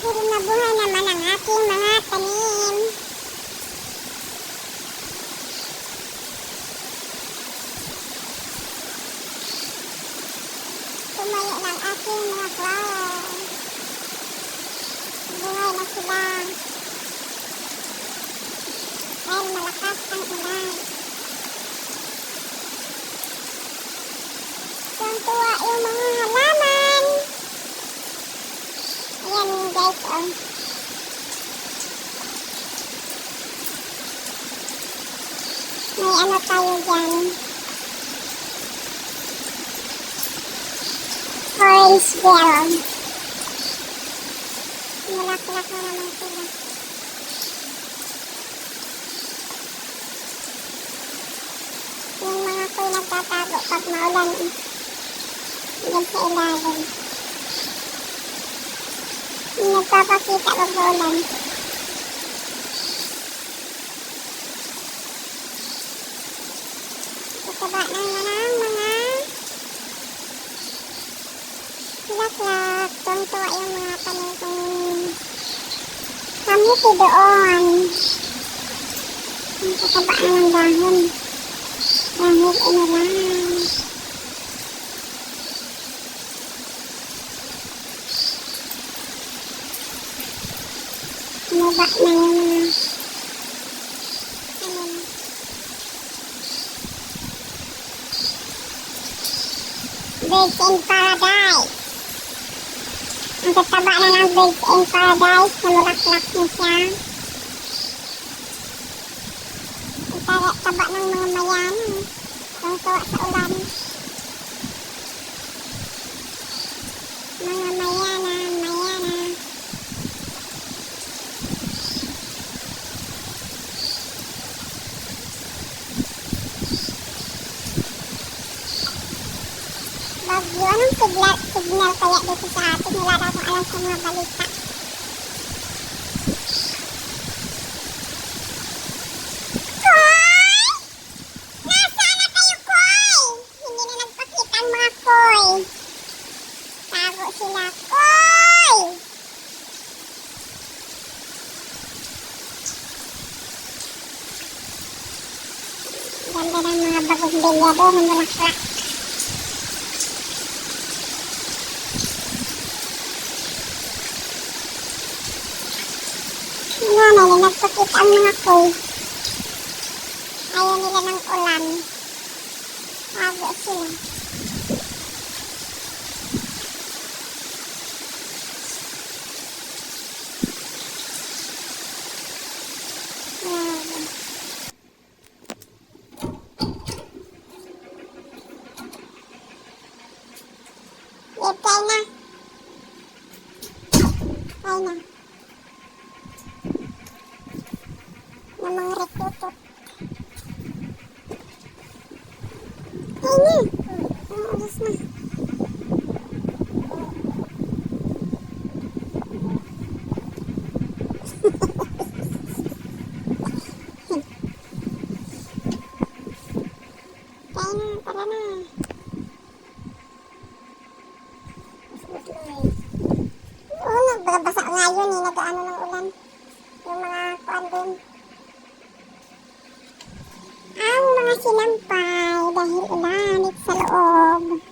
Maging mabuhay naman ang aking mga tanim. Tumayo ng aking mga flower. Buhay na sila. Dahil malakas ang ulan. Tuwang-tuwa yung mga halaman. Guys, oh. May ano tayo dyan. Orange bell. Mulak-lak na naman sila. Yung mga ko'y nagtatago pag maulan. eh. Diyan sa ilalim. Nagpapakita pag maulan. Tataba na naman mga laklak. Tuwang-tuwa yung mga tanim kong kamuti doon. Ang tataba na ng dahon. Dahil ano lang. Yung mga ano, Birds in Paradise. Ang tataba na ng Birds in Paradise. Namulaklak na siya. Ang taba, ng mga mayana. Ang tuwa sa ulan. Mga mayana, signal, signal kaya dito sa atin? Wala na akong alam sa mga balita. Ganda ng mga bagong bilyado, namulaklak. Nanay na nagpakita ang mga koy. Ayaw nila ng ulan. Tago sila. Ipay na. Ay na. ng mga rekrutot. Ay na! Ang oras na, tara na. Oo, nagbabasa nga yun eh, nag-ano ng ulan. Yung mga kuan din. sinampay dahil ulanit sa loob.